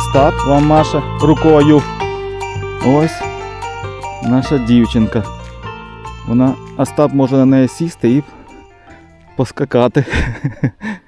Остап, вам Маша рукою. Ось наша дівчинка. Вона Остап може на неї сісти і поскакати.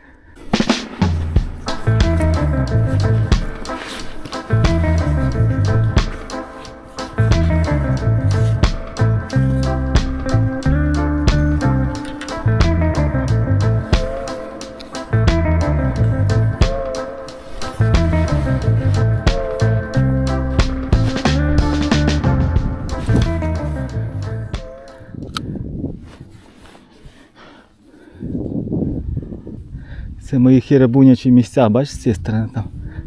Це мої хірабунячі місця, бачиш, з цієї сторони там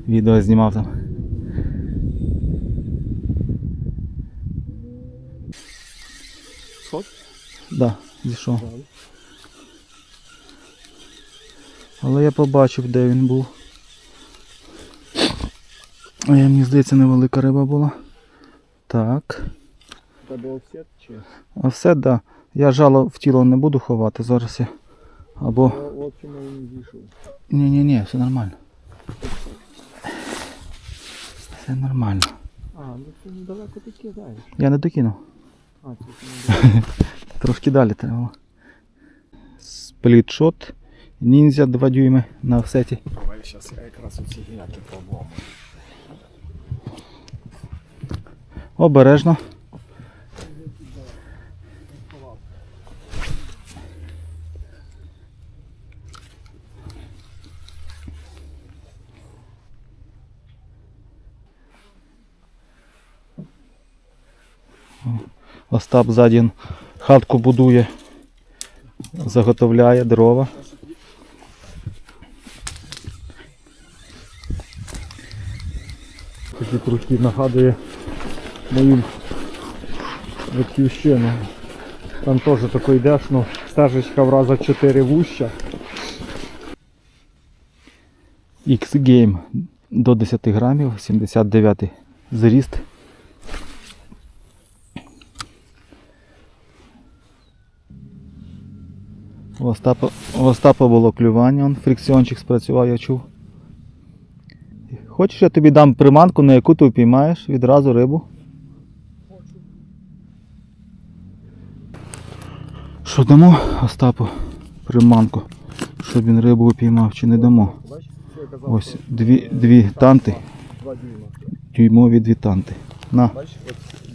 відео знімав там. Сход? Да, зійшов. Але я побачив, де він був. А я, мені здається, невелика риба була. Так. Тебе офсет чи? А все, да. Я жало в тіло не буду ховати зараз я. Або. Ні-ні-ні, все нормально. Все нормально. А, ну це недалеко ти кидаєш. Я не докинув. А, це ти недалеко. Трошки далі треба. Сплітшот. Ніндзя 2 дюйми на офсеті. Давай зараз я якраз оці гіляки пробував. Обережно. О, Остап ззаді хатку будує, заготовляє дрова. Такі трохи нагадує мою батьківщину. Там теж тако йдеш, ну, стежечка в раза 4 вуща. X-Game до 10 грамів, 79 зріст. У Остапа, у Остапа було клювання, он фрикціончик спрацював, я чув. Хочеш, я тобі дам приманку, на яку ти упіймаєш відразу рибу? Що дамо Остапу приманку, щоб він рибу упіймав чи не дамо? Ось дві, дві танти, 2 дюйма. дюймові дві танти. На.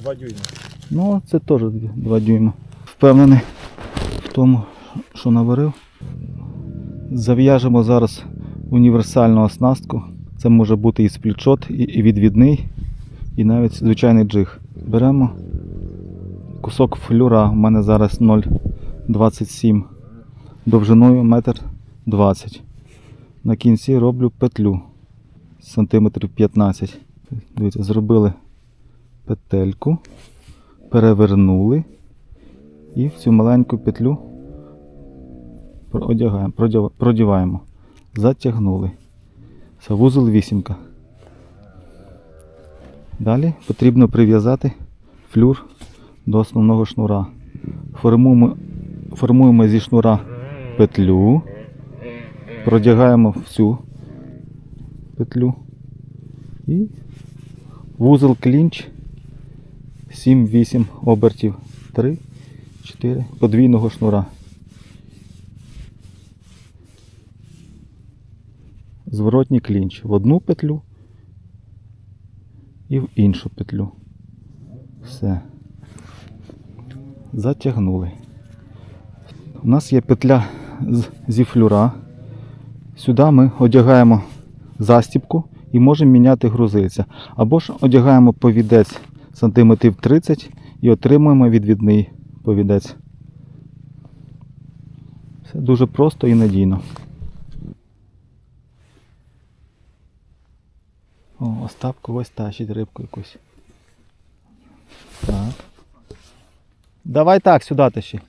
2 дюйма. Ну, це теж два дюйма. Впевнений в тому, що наварив. Зав'яжемо зараз універсальну оснастку. Це може бути і сплітшот, і, і відвідний, і навіть звичайний джиг. Беремо кусок флюра, у мене зараз 0,27 довжиною 1,20 м. На кінці роблю петлю сантиметрів 15. Дивіться, зробили петельку, перевернули і в цю маленьку петлю одягаємо, продіваємо. Затягнули. Це вузол вісімка. Далі потрібно прив'язати флюр до основного шнура. Формуємо, формуємо зі шнура петлю, продягаємо в цю петлю і вузол клінч 7-8 обертів 3, 4 подвійного шнура. Зворотній клінч в одну петлю і в іншу петлю. Все. Затягнули. У нас є петля зі флюра. Сюди ми одягаємо застіпку і можемо міняти грузильця. Або ж одягаємо повідець сантиметрів 30 і отримуємо відвідний повідець. Все дуже просто і надійно. О, Остап когось тащить рибку якусь. Так. Давай так, сюди тащи.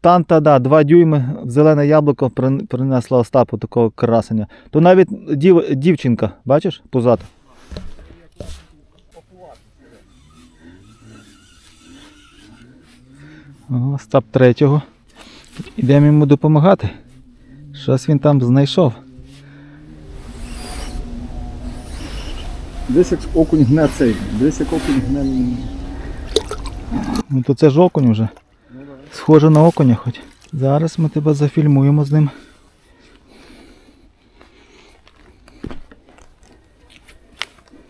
Танта, да, 2 дюйми в зелене яблуко принесла Остапу такого красення. То навіть дів, дівчинка, бачиш, пузата. Остап третього. Ідемо йому допомагати. Щось він там знайшов. Десь як окунь гне цей. Десь як окунь гне. Ну то це ж окунь вже. Схоже на окуня хоч. Зараз ми тебе зафільмуємо з ним.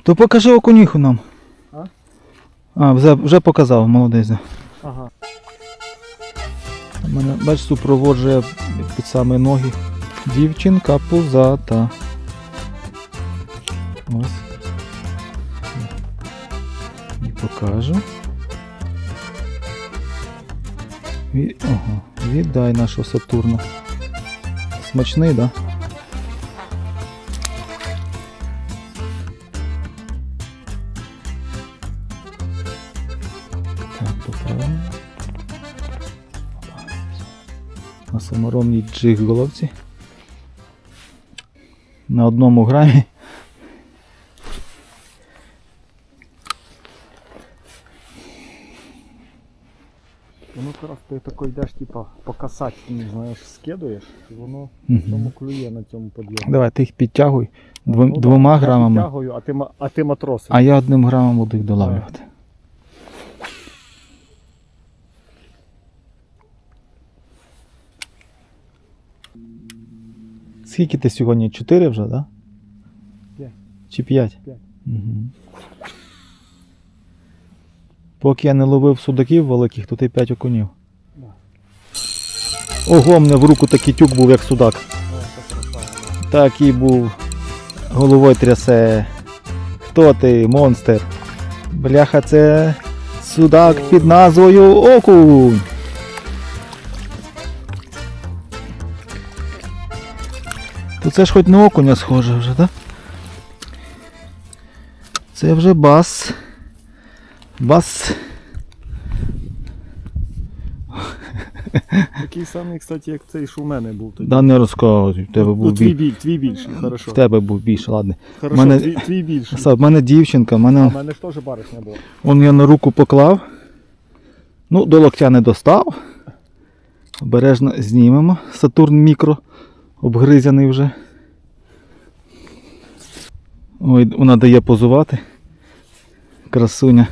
То покажи окуніху нам. А? А, вже, вже показав, молодець. Ага. Мене, бач, супроводжує під самі ноги. Дівчинка пузата. Ось. Покажу. Ві... Ага. Віддай нашого Сатурна. Смачний? Да? Так, поправимо. на саморомній джиг головці. На одному грамі. Воно ти йдеш, типа, по касательній, знаєш, скидуєш, і воно в цьому клює на цьому підйомі. Давай, ти їх підтягуй двом- Ну, двома я грамами, підтягую, а ти, а ти матросом. а я одним грамом буду їх долавлювати. Скільки ти сьогодні? Чотири вже, так? Да? П'ять. Чи п'ять? П'ять. Угу. Поки я не ловив судаків великих, то ти п'ять окунів. Ого, мене в руку такий тюк був, як судак. Такий був. Головою трясе. Хто ти, монстр? Бляха, це судак під назвою Окунь. То це ж хоч на окуня схоже вже, так? Це вже бас. Бас. Такий самий, кстати, як цей, що в мене був тоді. Да не розказуй, в тебе Ну, був твій більше. біль, твій більший, хорошо. В тебе був більше, ладно. Хорошо, мене- твій, твій більший. Сав, в мене дівчинка, в А мене. в мене ж теж баришня була. Он я на руку поклав. Ну, до локтя не достав. Обережно знімемо. Сатурн мікро обгризяний вже. Ой, вона дає позувати. Красуня.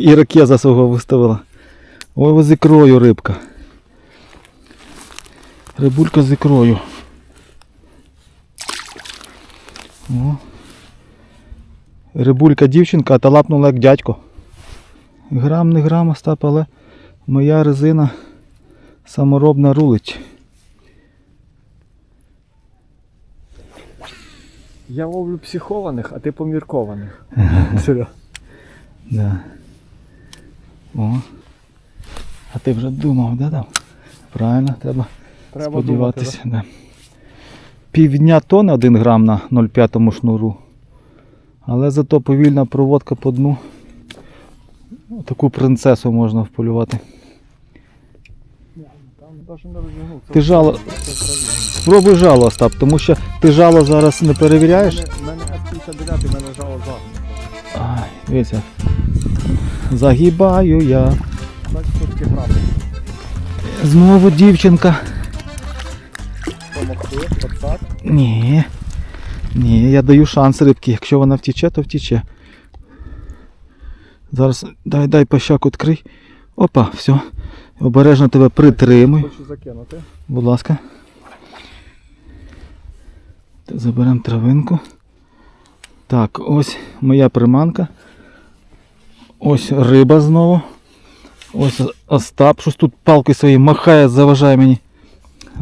І ракеза свого виставила. Ой, з ікрою рибка. Рибулька з ікрою. О. Рибулька дівчинка, а та лапнула як дядько. Грам не грам Остап, але моя резина саморобна рулить. Я ловлю психованих, а ти поміркованих. Серйозно. Да. О. А ти вже думав, да там? Правильно, треба, Треба сподіватися. думати, да. Півдня тонни 1 грам на 0,5 шнуру. Але зато повільна проводка по дну. Таку принцесу можна вполювати. Ти жало- Спробуй жало, Остап, тому що ти жало зараз не перевіряєш. У мене F-59 і мене жало загнуто. Ай, дивіться. Загибаю я. 24 грами. Знову дівчинка. Помогти, подсад. Ні. Ні, я даю шанс рибки. Якщо вона втіче, то втіче. Зараз дай дай пощак відкрий. Опа, все. Обережно тебе притримуй. Хочу закинути. Будь ласка. Заберемо травинку. Так, ось моя приманка. Ось риба знову. Ось Остап, щось тут палкою своєю махає, заважає мені.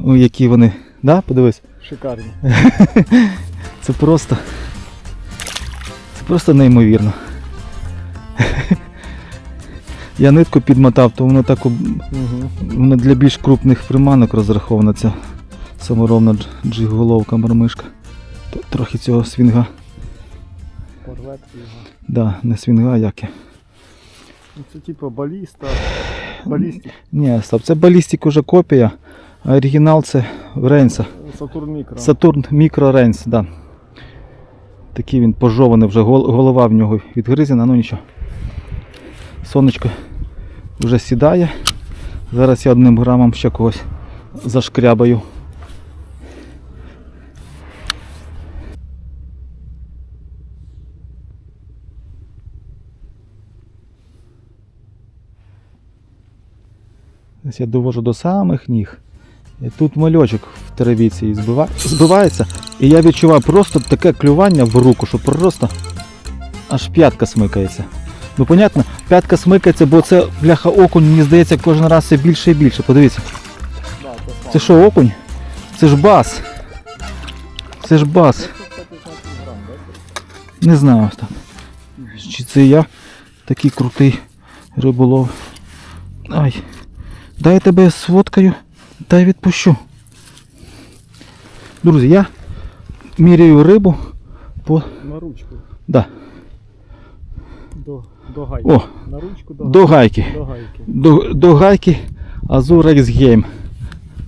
Ой, які вони. Да? Подивись. Шикарні. Це просто. Це просто неймовірно. Я нитку підмотав, то воно так Угу. Для більш крупних приманок розрахована ця саморобна дж- джиг-головка мармишка. Трохи цього свінга. Порвет його. Да, не свінга, а як я. Ну, Це типу баліста. Балістик. Ні, стоп, це балістик уже копія, а оригінал це Рейнса. Сатурн мікро. Сатурн Мікро Рейнс, да. Такий він пожований, вже голова в нього відгризена, ну нічого. Сонечко вже сідає. Зараз я одним грамом ще когось зашкрябаю. Я довожу до самих ніг. І тут мальочок в теревіці збива... збивається. І я відчуваю просто таке клювання в руку, що просто аж п'ятка смикається. Ну, понятно, п'ятка смикається, бо це бляха окунь, мені здається, кожен раз все більше і більше. Подивіться. Це що, окунь? Це ж бас. Це ж бас. 115 грам, да? Не знаю там. Чи це я такий крутий риболов. Ай. Дай я тебе сфоткаю, дай відпущу. Друзі, я міряю рибу по. На ручку. Да. До, до гайки. О, На ручку до, до гайки. до гайки. До, до гайки Azure X Game.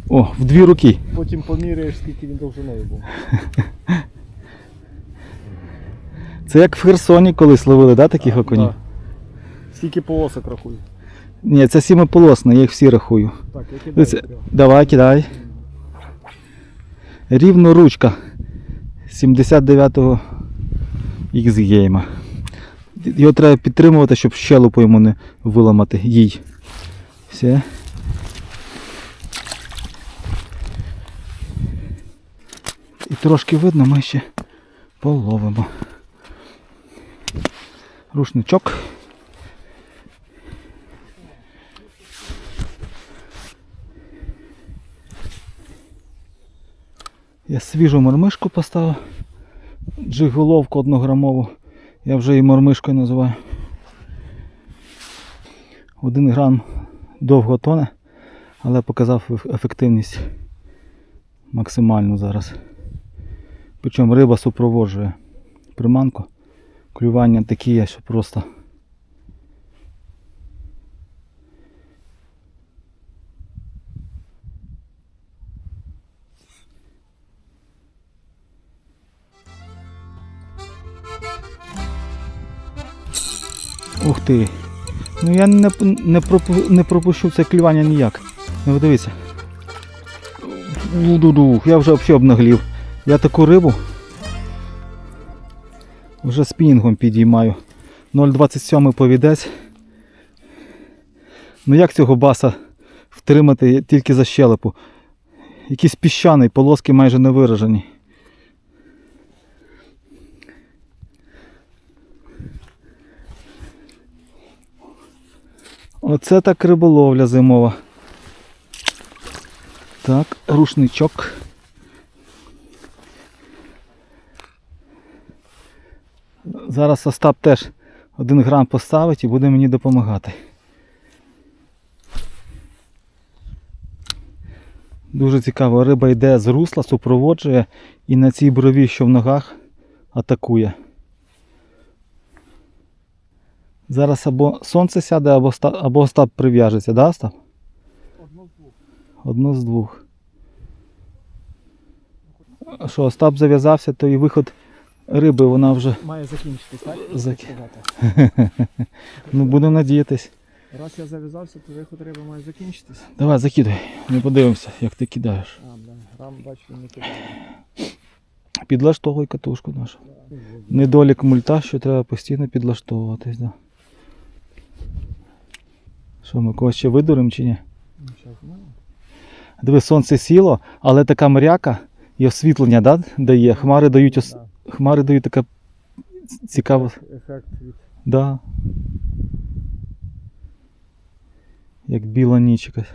О, в дві руки. Потім поміряєш, скільки він довжиною був. Це як в Херсоні колись ловили, да, таких окунів? Да. Скільки полосок рахуй. Ні, це сімиполосне, я їх всі рахую. Так, я кидаю. Давай, кидай. Рівно ручка 79-го X-гейма. Його треба підтримувати, щоб щелепу йому не виламати. Їй. Все. І трошки видно, ми ще половимо. Рушничок. Я свіжу мормишку поставив. Джиголовку однограмову. Я вже її мормишкою називаю. Один грам довго тоне, але показав ефективність максимальну зараз. Причому риба супроводжує приманку. Клювання такі що просто. Ти. Ну я не, не, пропу, не пропущу це клювання ніяк. Ну ви дивіться. Уду-ду, я вже взагалі обнаглів. Я таку рибу вже спінінгом підіймаю. 0,27 повідець. Ну як цього баса втримати тільки за щелепу? Якийсь піщаний, полоски майже не виражені. Оце так риболовля зимова. Так, рушничок. Зараз Остап теж один грам поставить і буде мені допомагати. Дуже цікаво, риба йде з русла, супроводжує і на цій брові, що в ногах, атакує. Зараз або сонце сяде, або, Ста- або Остап прив'яжеться, да, Остап? Одно з двох. Одно з двох. Що, Остап зав'язався, то і виход риби вона вже. Має закінчитись, так? Зак- Ну, будемо надіятись. Раз я зав'язався, то виход риби має закінчитись. Давай, закидай. Ми подивимося, як ти кидаєш. А, бля, грам бачу, не кидає. Підлаштовуй катушку нашу. Недолік мульта, що треба постійно підлаштовуватись. Да. Що, ми когось ще видуримо чи ні? Диви, сонце сіло, але така мряка і освітлення да, дає. Хмари дають, ос... да. Хмари дають таке цікаве. Ефект від Да. Як біла ніч якась.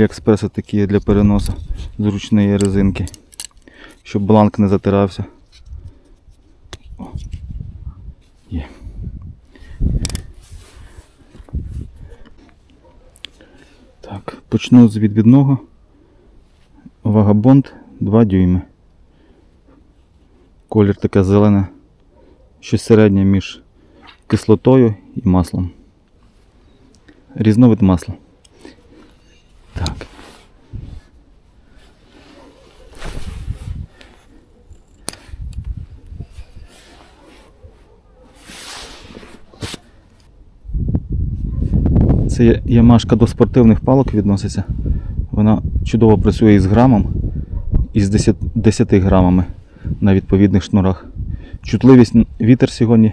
Аліекспреса такі для переносу зручної резинки, щоб бланк не затирався. О. Є. Так, почну з відвідного. Вагабонд 2 дюйми. Колір таке зелене, щось середнє між кислотою і маслом. Різновид масла. Так. Це ямашка до спортивних палок відноситься. Вона чудово працює із грамом і з 10, 10 грамами на відповідних шнурах. Чутливість вітер сьогодні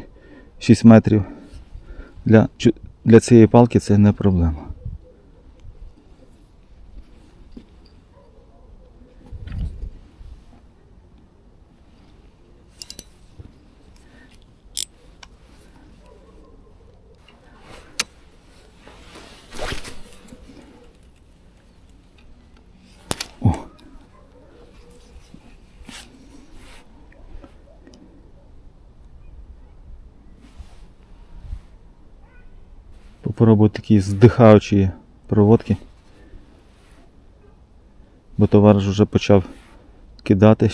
6 метрів. Для, для цієї палки це не проблема. О. Попробую такі здихаючі проводки. Бо товариш вже почав кидати.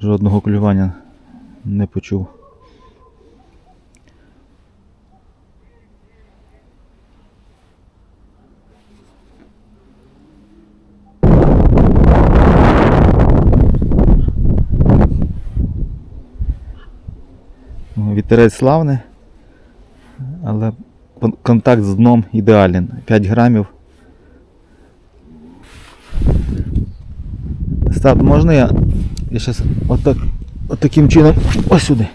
Жодного клювання не почув. Вітерець славний, але контакт з дном ідеален. 5 грамів. Стат, можна я? Я зараз отак, отаким чином ось сюди.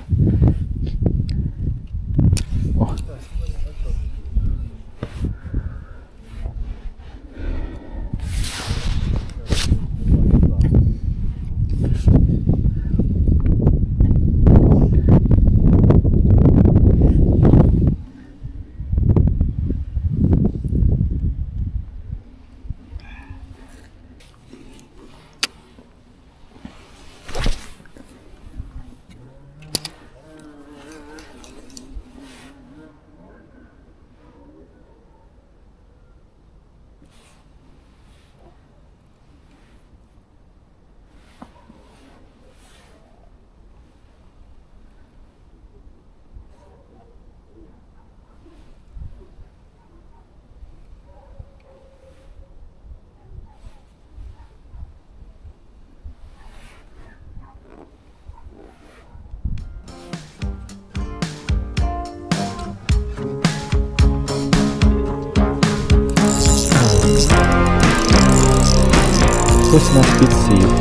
Хтось нас підсів.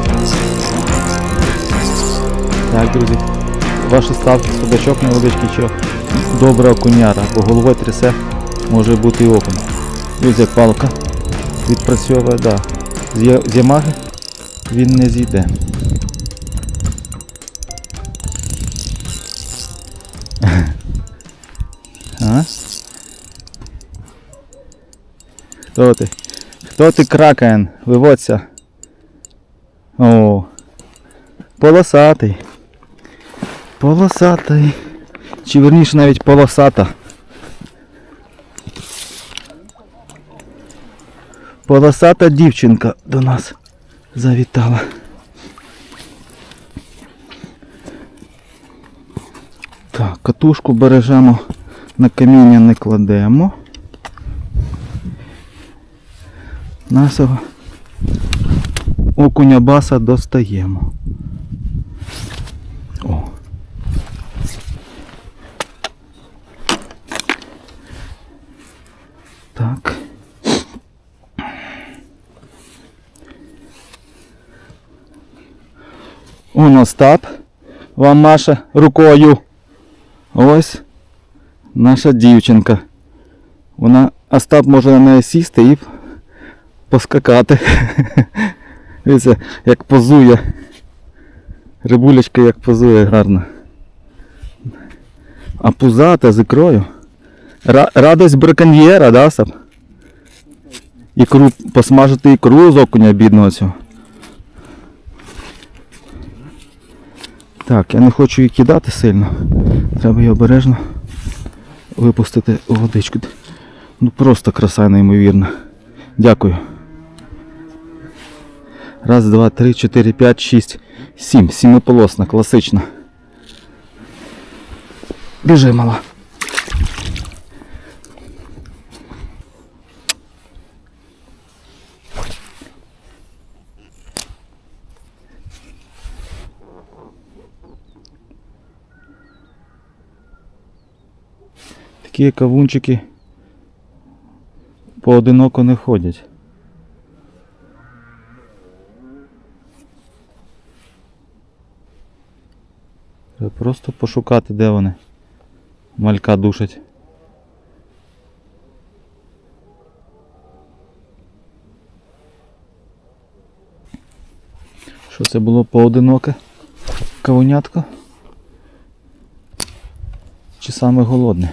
Так, друзі. Ваші ставки судачок невеличкий чи добра окуняра, бо головою трясе може бути і окунь. Ось як палка відпрацьовує, да. З, Ямаги він не зійде. Хто ти? Хто ти кракен? Виводься. О. Полосатий. Полосатий. Чи верніше навіть полосата. Полосата дівчинка до нас завітала. Так, катушку бережемо, на каміння не кладемо. Нашого окуня баса достаємо. О. Так. Он Остап вам Маша рукою. Ось наша дівчинка. Вона Остап може на неї сісти і поскакати. Дивіться, як позує. Рибулечка як позує гарно. А пузата з ікрою. Ра- радость браконьєра, да, Остап? ікру, посмажити ікру з окуня бідного цього. Так, я не хочу її кидати сильно. Треба її обережно випустити у водичку. Ну просто краса неймовірна. Дякую. Раз, два, три, чотири, п'ять, шість, сім. Сімиполосна, класична. Біжи, мала. Такі кавунчики поодиноко не ходять. Треба просто пошукати, де вони. Малька душать. Що це було поодиноке? Кавунятко? Чи саме голодне?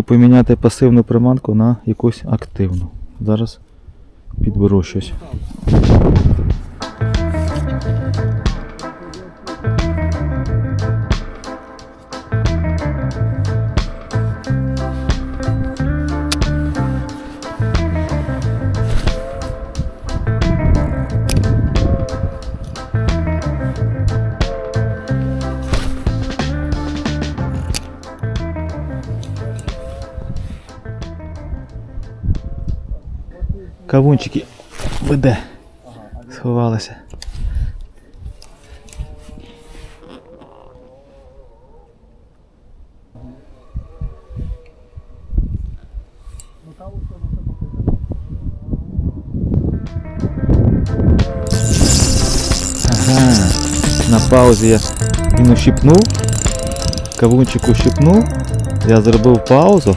Пропоную поміняти пасивну приманку на якусь активну. Зараз підберу щось. Кавунчики веде. Сховалися. Ага. На паузі я він ущипнув, кавунчик ущипнув, я зробив паузу,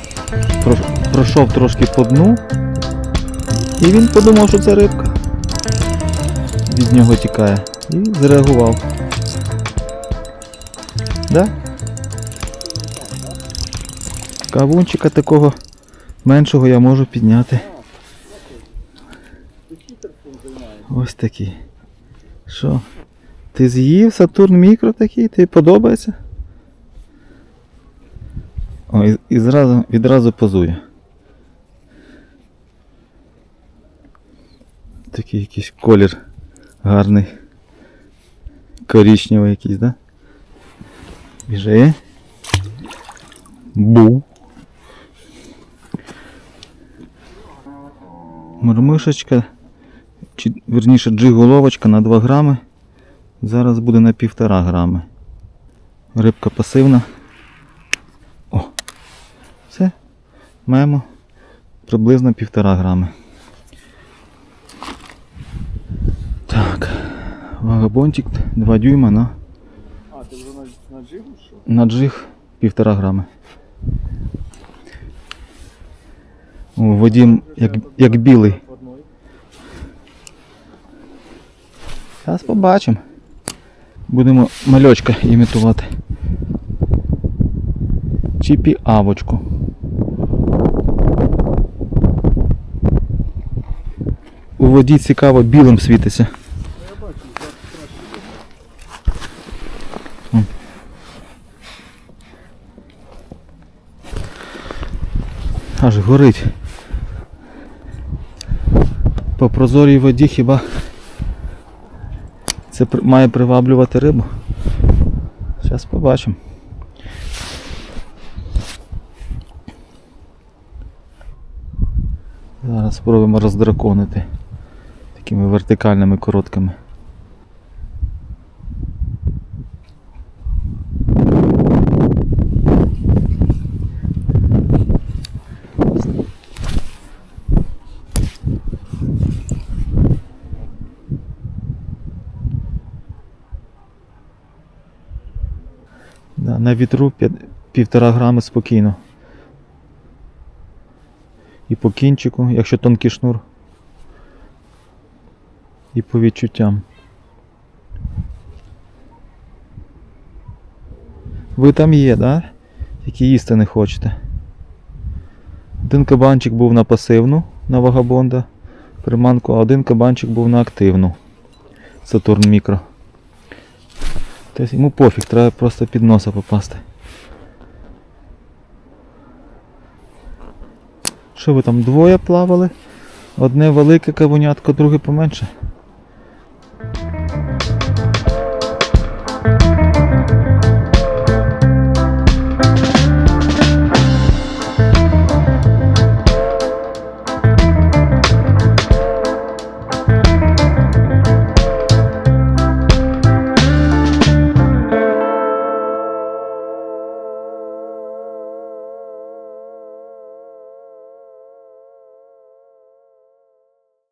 пройшов трошки по дну, і він подумав, що це рибка. Від нього тікає. І зреагував. Да? Кавунчика такого меншого я можу підняти. Ось такий. Що? Ти з'їв Сатурн мікро такий? Тобі подобається? О, і, і зразу, відразу позує. Такий якийсь колір гарний. Коричневий якийсь, да? Біжи. Бу. Мормишечка, чи верніше джиголовочка на 2 грами. Зараз буде на 1,5 грами. Рибка пасивна. О! Все. Маємо приблизно 1,5 грами. Так. Вагабонтик 2 дюйма на, А, ти вже на, на джигу що? на джиг 1,5 грами. У воді як, як білий. Зараз побачимо. Будемо мальочка імітувати. Чіпі авочку. У воді цікаво білим світиться. Я бачу, зараз краще. М. Аж горить. По прозорій воді хіба це має приваблювати рибу? Зараз побачимо. Зараз спробуємо роздраконити такими вертикальними короткими. Да, вітру півтора грами спокійно. І по кінчику, якщо тонкий шнур. і по відчуттям. Ви там є, да? Які їсти не хочете. Один кабанчик був на пасивну на вагабонда приманку, а один кабанчик був на активну. Сатурн мікро. Тобто йому пофіг, треба просто під носа попасти. Що ви там двоє плавали? Одне велике кавунятко, друге поменше.